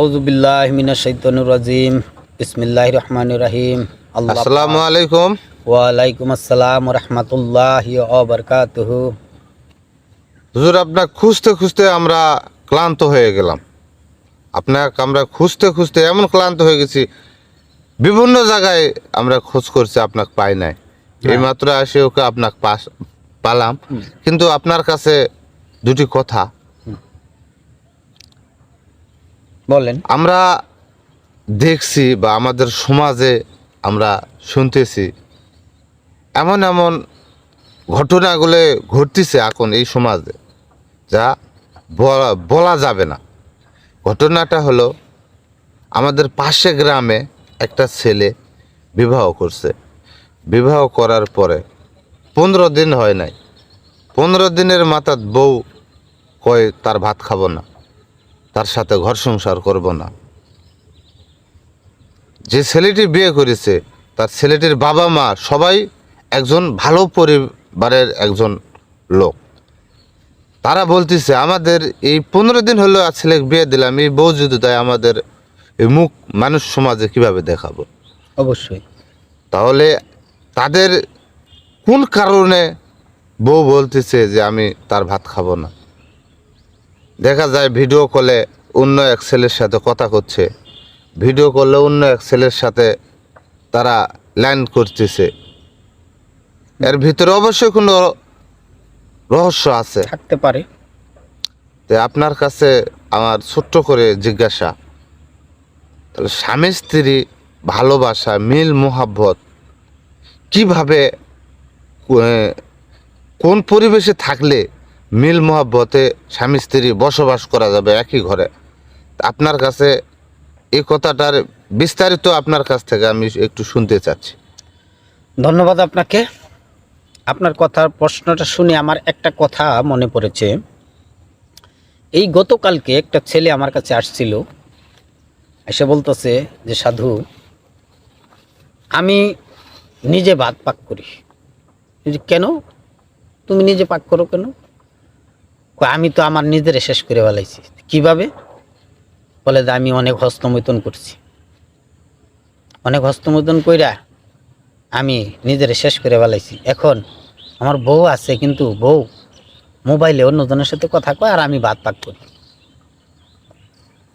আউজুবিল্লাহ রাজিম। বিসমিল্লাহির রহমানির রহিম। আসসালামু আলাইকুম। ওয়ালাইকুম আসসালাম রহমতুল্লাহ ওবরকাতুহু হুজুর আপনার খুঁজতে খুঁজতে আমরা ক্লান্ত হয়ে গেলাম। আপনাকে আমরা খুঁজতে খুঁজতে এমন ক্লান্ত হয়ে গেছি বিভিন্ন জায়গায় আমরা খোঁজ করছি আপনাকে পাই নাই। এই মাত্র আসে ওকে আপনাকে পালাম। কিন্তু আপনার কাছে দুটি কথা। বলেন। আমরা দেখছি বা আমাদের সমাজে আমরা শুনতেছি এমন এমন ঘটনাগুলো ঘটতেছে এখন এই সমাজে যা বলা যাবে না। ঘটনাটা হলো আমাদের পাশে গ্রামে একটা ছেলে বিবাহ করছে। বিবাহ করার পরে পনেরো দিন হয় নাই। পনেরো দিনের মাথাত বউ কয়, তার ভাত খাব না। তার সাথে ঘর সংসার করব না। যে ছেলেটি বিয়ে করেছে তার ছেলেটির বাবা মা সবাই একজন ভালো পরিবারের একজন লোক। তারা বলতেছে আমাদের এই পনেরো দিন হলো আর ছেলেকে বিয়ে দিলাম এই বউ যদি তাই আমাদের এই মুখ মানুষ সমাজে কীভাবে দেখাবো? অবশ্যই। তাহলে তাদের কোন কারণে বউ বলতেছে যে আমি তার ভাত খাব না? দেখা যায় ভিডিও কলে অন্য এক ছেলের সাথে কথা করছে ভিডিও কলে অন্য এক ছেলের সাথে তারা ল্যান্ড করতেছে। এর ভিতরে অবশ্যই কোনো রহস্য আছে। থাকতে পারে। তো আপনার কাছে আমার ছোট্ট করে জিজ্ঞাসা। তাহলে স্বামী স্ত্রী ভালোবাসা মিল মোহাব্বত কীভাবে কোন পরিবেশে থাকলে মিল মোহাব্বতে স্বামী স্ত্রী বসবাস করা যাবে একই ঘরে। আপনার কাছে এই কথাটার বিস্তারিত আপনার কাছ থেকে আমি একটু শুনতে চাচ্ছি। ধন্যবাদ আপনাকে। আপনার কথার প্রশ্নটা শুনে আমার একটা কথা মনে পড়েছে। এই গতকালকে একটা ছেলে আমার কাছে আসছিল। এসে বলতেছে যে, সাধু, আমি নিজে ভাত পাক করি। কেন? তুমি নিজে পাক করো কেন? আমি তো আমার নিজের শেষ করে ফেলাইছি। কীভাবে? বলে যে, আমি অনেক হস্তমৈথন করছি। অনেক হস্তমৈথন কইরা আমি নিজের শেষ করে ফেলাইছি। এখন আমার বউ আছে, কিন্তু বউ মোবাইলে অন্যজনের সাথে কথা কয় আর আমি ভাত পাক করি।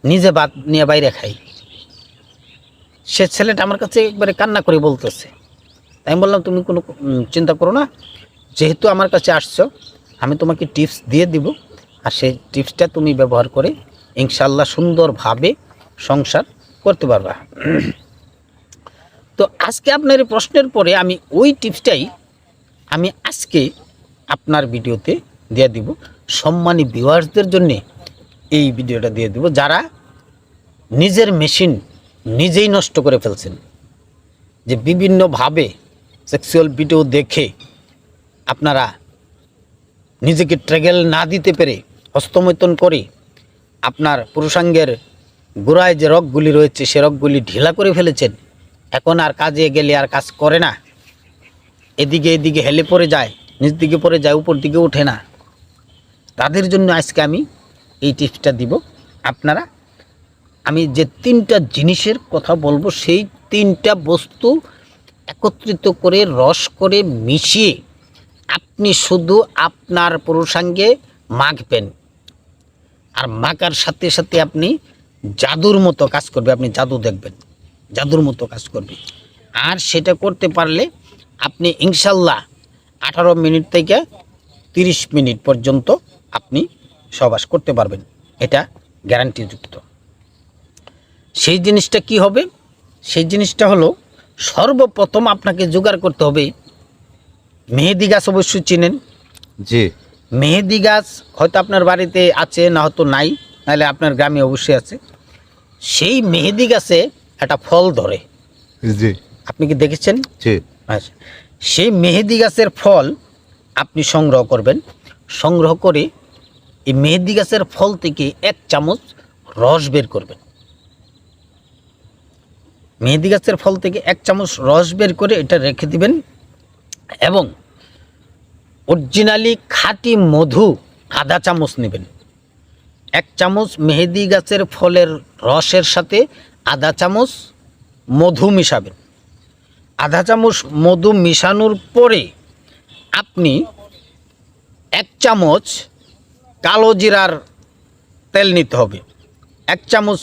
নিজে ভাত নিয়ে বাইরে খাই। সে ছেলেটা আমার কাছে একবারে কান্না করে বলতেছে। আমি বললাম, তুমি কোনো চিন্তা করো না। যেহেতু আমার কাছে আসছো আমি তোমাকে টিপস দিয়ে দিব। আর সেই টিপসটা তুমি ব্যবহার করে ইনশাল্লাহ সুন্দরভাবে সংসার করতে পারবা। তো আজকে আপনার এই প্রশ্নের পরে আমি ওই টিপসটাই আমি আজকে আপনার ভিডিওতে দিয়ে দিব। সম্মানী ভিউয়ার্সদের জন্য এই ভিডিওটা দিয়ে দিব। যারা নিজের মেশিন নিজেই নষ্ট করে ফেলছেন, যে বিভিন্নভাবে সেক্সুয়াল ভিডিও দেখে আপনারা নিজেকে ট্রেগেল না দিতে পেরে হস্তমৈথন করে আপনার পুরুষাঙ্গের গোড়ায় যে রগগুলি রয়েছে, সে রগগুলি ঢিলা করে ফেলেছেন। এখন আর কাজে গেলে আর কাজ করে না। এদিকে এদিকে হেলে পড়ে যায়, নিচ দিকে পড়ে যায়, উপর দিকে ওঠে না। তাদের জন্য আজকে আমি এই টিপসটা দিব। আপনারা, আমি যে তিনটা জিনিসের কথা বলব, সেই তিনটা বস্তু একত্রিত করে, রস করে মিশিয়ে আপনি শুধু আপনার পুরুষাঙ্গে মাখবেন। আর মাখার সাথে সাথে আপনি জাদুর মতো কাজ করবে, আপনি জাদু দেখবেন, জাদুর মতো কাজ করবে। আর সেটা করতে পারলে আপনি ইনশাল্লাহ আঠারো মিনিট থেকে তিরিশ মিনিট পর্যন্ত আপনি সবাস করতে পারবেন, এটা গ্যারান্টিযুক্ত সেই জিনিসটা কি হবে? সেই জিনিসটা হলো সর্বপ্রথম আপনাকে জোগাড় করতে হবে মেহেদি গাছ অবশ্যই চিনেন। জি। মেহেদি গাছ হয়তো আপনার বাড়িতে আছে না হয়তো নাই নাহলে আপনার গ্রামে অবশ্যই আছে। সেই মেহেদি গাছে একটা ফল ধরে। জি। আপনি কি দেখেছেন? জি। আচ্ছা সেই মেহেদি গাছের ফল আপনি সংগ্রহ করবেন। সংগ্রহ করে এই মেহেদি গাছের ফল থেকে এক চামচ রস বের করবেন। মেহেদি গাছের ফল থেকে এক চামচ রস বের করে এটা রেখে দিবেন। এবং অরিজিনালি খাঁটি মধু আধা চামচ নেবেন। এক চামচ মেহেদি গাছের ফলের রসের সাথে আধা চামচ মধু মিশাবেন। আধা চামচ মধু মিশানোর পরে আপনি এক চামচ কালো জিরার তেল নিতে হবে। এক চামচ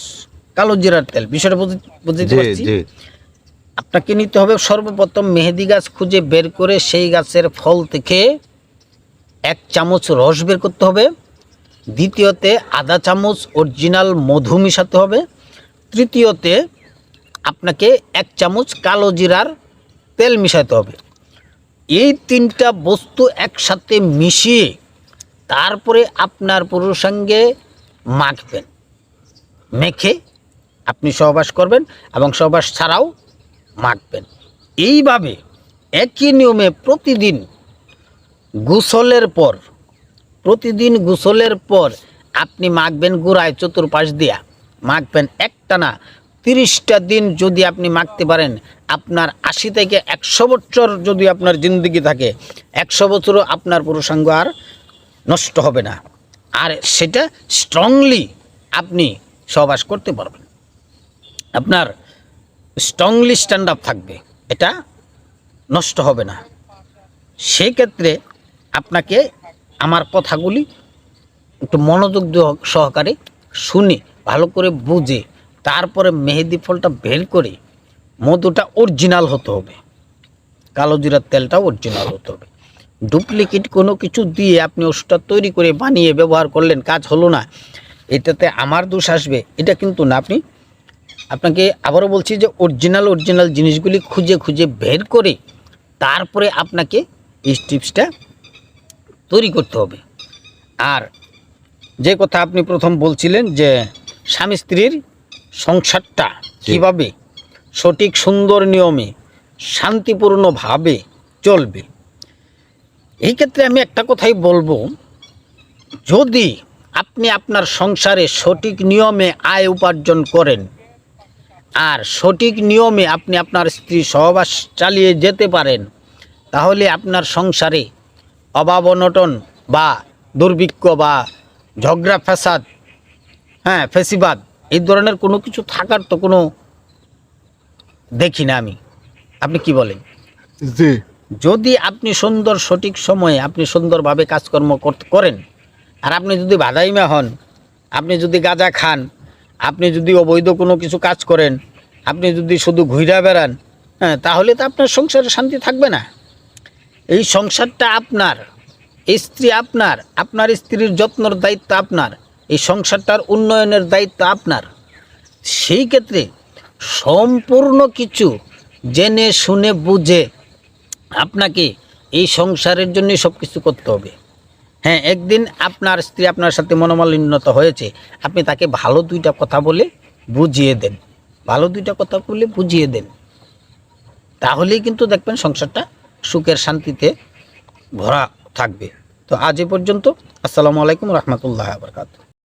কালো জিরার তেল। বিষয়টা বুঝে- বুঝতে পারছি? আপনাকে নিতে হবে সর্বপ্রথম মেহেদি গাছ খুঁজে বের করে সেই গাছের ফল থেকে এক চামচ রস বের করতে হবে। দ্বিতীয়তে আধা চামচ অরিজিনাল মধু মিশাতে হবে। তৃতীয়তে আপনাকে এক চামচ কালো জিরার তেল মিশাতে হবে। এই তিনটা বস্তু একসাথে মিশিয়ে তারপরে আপনার পুরুষাঙ্গে মাখবেন। মেখে আপনি সহবাস করবেন এবং সহবাস ছাড়াও মাখবেন এইভাবে একই নিয়মে প্রতিদিন গোসলের পর, প্রতিদিন গোসলের পর আপনি মাখবেন গুড়ায় চতুর্পাশ দিয়া। মাখবেন একটা না তিরিশটা দিন যদি আপনি মাখতে পারেন, আপনার আশি থেকে একশো বছর যদি আপনার জিন্দগি থাকে, একশো বছরও আপনার পুরুষাঙ্গ আর নষ্ট হবে না। আর সেটা স্ট্রংলি আপনি সহবাস করতে পারবেন। আপনার স্ট্রংলি স্ট্যান্ড আপ থাকবে। এটা নষ্ট হবে না। সেই ক্ষেত্রে আপনাকে আমার কথাগুলি একটু মনোযোগ সহকারে শুনে, ভালো করে বুঝে, তারপরে মেহেদি ফলটা বের করে মধুটা অরিজিনাল হতে হবে। কালো জিরার তেলটা অরিজিনাল হতে হবে। ডুপ্লিকেট কোনো কিছু দিয়ে আপনি ওষুধটা তৈরি করে বানিয়ে ব্যবহার করলেন, কাজ হলো না। এটাতে আমার দোষ আসবে, এটা কিন্তু না। আপনি আপনাকে আবারও বলছি যে অরিজিনাল অরিজিনাল জিনিসগুলি খুঁজে খুঁজে বের করে তারপরে আপনাকে এই টিপসটা তৈরি করতে হবে। আর যে কথা আপনি প্রথম বলছিলেন যে স্বামী স্ত্রীর সংসারটা কীভাবে সঠিক সুন্দর নিয়মে শান্তিপূর্ণভাবে চলবে। এই ক্ষেত্রে আমি একটা কথাই বলব যদি আপনি আপনার সংসারে সঠিক নিয়মে আয় উপার্জন করেন আর সঠিক নিয়মে আপনি আপনার স্ত্রী সহবাস চালিয়ে যেতে পারেন তাহলে আপনার সংসারে অভাব অনটন বা দুর্ভিক্ষ বা ঝগড়া ফ্যাসাদ হ্যাঁ ফেসিবাদ এই ধরনের কোনো কিছু থাকার তো কোনো দেখি না আমি। আপনি কি বলেন? জি। যদি আপনি সুন্দর সঠিক সময়ে আপনি সুন্দরভাবে কাজকর্ম করেন আর আপনি যদি বাধাইমা হন আপনি যদি গাঁজা খান আপনি যদি অবৈধ কোনো কিছু কাজ করেন, আপনি যদি শুধু ঘুরা বেড়ান হ্যাঁ তাহলে তো আপনার সংসারে শান্তি থাকবে না। এই সংসারটা আপনার, স্ত্রী আপনার আপনার স্ত্রীর যত্নর দায়িত্ব আপনার, এই সংসারটার উন্নয়নের দায়িত্ব আপনার। সেই ক্ষেত্রে সম্পূর্ণ কিছু জেনে শুনে বুঝে আপনাকে এই সংসারের জন্য সব কিছু করতে হবে। হ্যাঁ একদিন আপনার স্ত্রী আপনার সাথে মনোমালিন্যত হয়েছে, আপনি তাকে ভালো দুইটা কথা বলে বুঝিয়ে দেন। ভালো দুইটা কথা বলে বুঝিয়ে দেন। তাহলেই কিন্তু দেখবেন সংসারটা সুখের শান্তিতে ভরা থাকবে। তো আজ এ পর্যন্ত, আসসালামু আলাইকুম রহমতুল্লাহ বরকাত